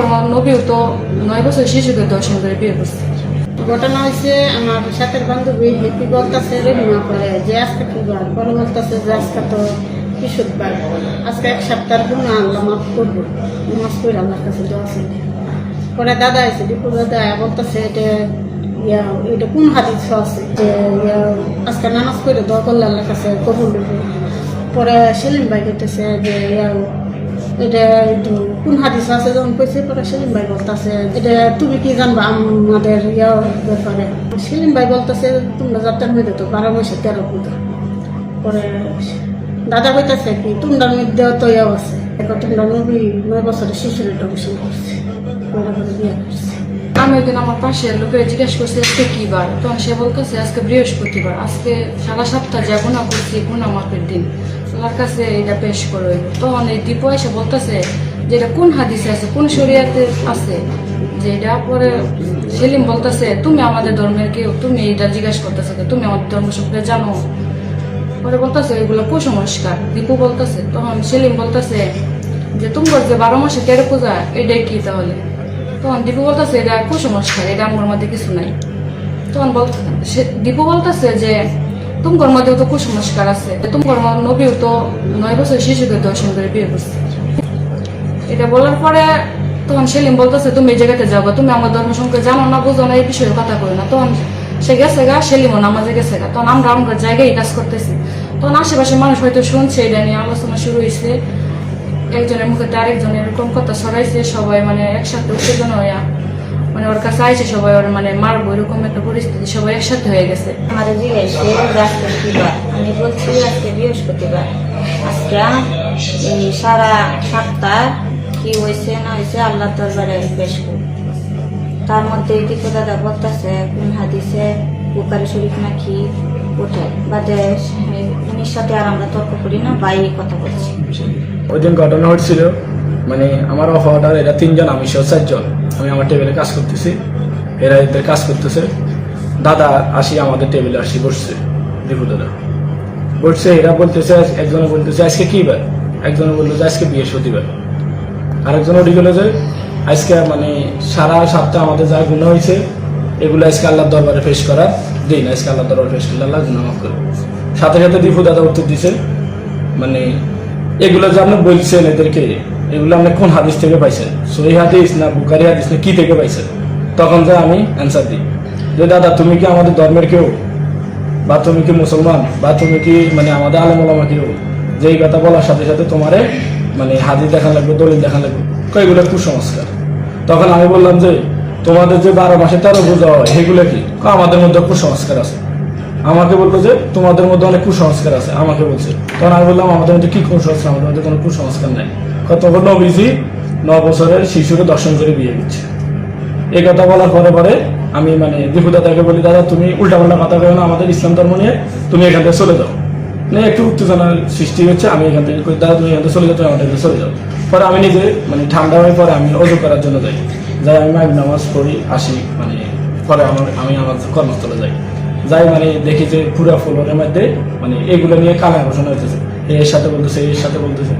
তোমার নবীও তো নয় বছর শিশুকে দর্শন করে বিয়ে করছে। ঘটনা হয়েছে আমার সাথের বান্ধবী হেপি বলতেছে রবিমা করে যে আজকে কি বার? পরে বলতেছে যে, আজকে তো বৃহস্পতিবার। আজকে এক সপ্তাহ গুণ আল্লাহ মাফ করব। নামাজ করে আল্লাহর কাছে দেওয়া আছে পরে দাদা আছে দীপু দাদা বলতেছে, এটা ইয়া, এটা কোন হাদিস আছে যে, ইয়া, আজকে নামাজ করে দোয়া করলে আল্লাহর কাছে কবুল পরে সেলিম ভাই করতেছে যে, ইয়া, এটা কোন হাদিস আছে যখন কইছে, পরে সেলিম ভাই বলতেছে, এটা তুমি কি জানবা আমাদের ইয়া ব্যাপারে? সেলিম ভাই বলতেছে, তোমরা যাত্রার মধ্যে তো বারো মাসে তেরো পূজা পরে দাদা কইতাছে কি, তোমরা মধ্যে তো ইয়া আছে। এখন তোমরা নবী নয় বছরের শিশুর অবশ্যই করছে করছে। আমি একদিন আমার পাশের লোকে জিজ্ঞেস করছি, আজকে কি বার? তখন সে বলতেছে, আজকে বৃহস্পতিবার। আজকে সারা সপ্তাহ যে গুণা করছি গুণা মাপের দিন। আল্লাহর কাছে এটা পেশ করে। তখন এই দীপ এসে বলতেছে যে এটা কোন হাদিসে আছে, কোন শরিয়াতে আছে যে এটা পরে সেলিম বলতেছে, তুমি আমাদের ধর্মের কেউ, তুমি এটা জিজ্ঞাসা করতেছে তুমি আমাদের ধর্ম সম্পর্কে জানো? পরে বলতেছে, এগুলো কুসংস্কার। দীপু বলতেছে, তখন সেলিম বলতেছে যে, তোমার যে বারো মাসে তেরো পূজা, এটাই কি তাহলে? তখন দীপু বলতেছে, এটা কুসংস্কার, এটা আমার মধ্যে কিছু নাই। তখন বলতে, সে- দীপু বলতেছে যে, তোমার মধ্যেও তো কুসংস্কার আছে। তোমার নবীও তো নয় বছর শিশুকে দর্শন করে বিয়ে করছে। এটা বলার পরে তখন সেলিম বলতেছে, তুমি এই জায়গাতে যাব তুমি আমার ধর্ম সম্পর্কে জানো না, বুঝো না, এই বিষয়ে কথা কই না। তখন সে গেছে গা, সেলিমও নামাজে গেছে গা। তখন আমরা আমরা জায়গায় কাজ করতেছি। তখন আশেপাশে মানুষ হয়তো শুনছে, এটা নিয়ে আলোচনা শুরু হয়েছে একজনের মুখে তো আরেকজন এরকম কথা ছড়াইছে, সবাই মানে একসাথে উত্তেজনা হইয়া মানে ওর কাছে আইছে, সবাই ওর মানে মারবো এরকম একটা পরিস্থিতি, সবাই একসাথে হয়ে গেছে। আমার জিজ্ঞাসা আমি বলছি আজকে বৃহস্পতিবার। আজকে সারা সপ্তাহ কি হয়েছে, না হয়েছে, আল্লাহ দরবারে পেশ করি। তার মধ্যে দীপু দাদা বলতেছে, কোন হাদিসে বুকারি শরীফ নাকি কোথায় বাদে উনির সাথে আর আমরা তর্ক করি না বাইরে কথা বলছি। ওই দিন ঘটনা হচ্ছিল মানে আমার অফ অর্ডার এরা তিনজন, আমি সহ চারজন। আমি আমার টেবিলে কাজ করতেছি, এরা এদের কাজ করতেছে। দাদা আসি, আমাদের টেবিলে আসি, বসছে। দীপু দাদা। বসছে, এরা বলতেছে একজনে বলতেছে, আজকে কি বার? একজনে বলল যে আজকে বৃহস্পতিবার। আরেকজন ওটি গেলো যে, আজকে মানে সারা সপ্তাহ আমাদের যা গুণ হয়েছে এগুলো আজকে আল্লাহর দরবারে পেশ করার দিন আজকে আল্লাহ দরবারে পেশ করলে আল্লাহ গুণা করে। সাথে সাথে দীপু দাদা উত্তর দিছে মানে এগুলো যে আপনি বলছেন এদেরকে, এগুলো আপনি কোন হাদিস থেকে পাইছেন? সহি হাদিস না বুকারি হাদিস না কি থেকে পাইছেন? তখন যে আমি অ্যান্সার দিই। যে দাদা, তুমি কি আমাদের ধর্মের কেউ? বা তুমি কি মুসলমান? বা তুমি কি মানে আমাদের আলম আলমা কেউ? যে এই কথা বলার সাথে সাথে তোমারে মানে হাদিস দেখা লাগবে, দলিল দেখা লাগবে। কয় এগুলো কুসংস্কার? তখন আমি বললাম যে, তোমাদের যে বারো মাসে তেরো বোঝা হয়, সেগুলো কি? আমাদের মধ্যে কুসংস্কার আছে। আমাকে বলল যে, তোমাদের মধ্যে অনেক কুসংস্কার আছে, আমাকে বলছে। তখন আমি বললাম, আমাদের মধ্যে কি কুসংস্কার? আমাদের মধ্যে কোনো কুসংস্কার নাই। তখন নবীজি ন বছরের শিশুকে দর্শন করে বিয়ে দিচ্ছে। এই কথা বলার পরে পরে আমি মানে দীপু দাদাকে বলি, দাদা, তুমি উল্টাপাল্টা কথা কেউ না, আমাদের ইসলাম ধর্ম নিয়ে তুমি এখান থেকে চলে যাও। মানে একটু উত্তেজনার সৃষ্টি হচ্ছে, আমি এখান থেকে দাদা, তুমি এখান থেকে চলে যাও, তুমি আমার চলে যাও। পরে আমি নিজে মানে ঠান্ডা হয়ে পরে আমি অজু করার জন্য যাই। যাই, আমি মাইক নামাজ পড়ি, আসি মানে পরে আমার, আমি আমার কর্মস্থলে যাই। যাই মানে দেখি যে পুরা ফুলের মধ্যে মানে এগুলো নিয়ে কালা ঘোষণা হয়েছে এর সাথে বলতেছে এর সাথে বলতেছে।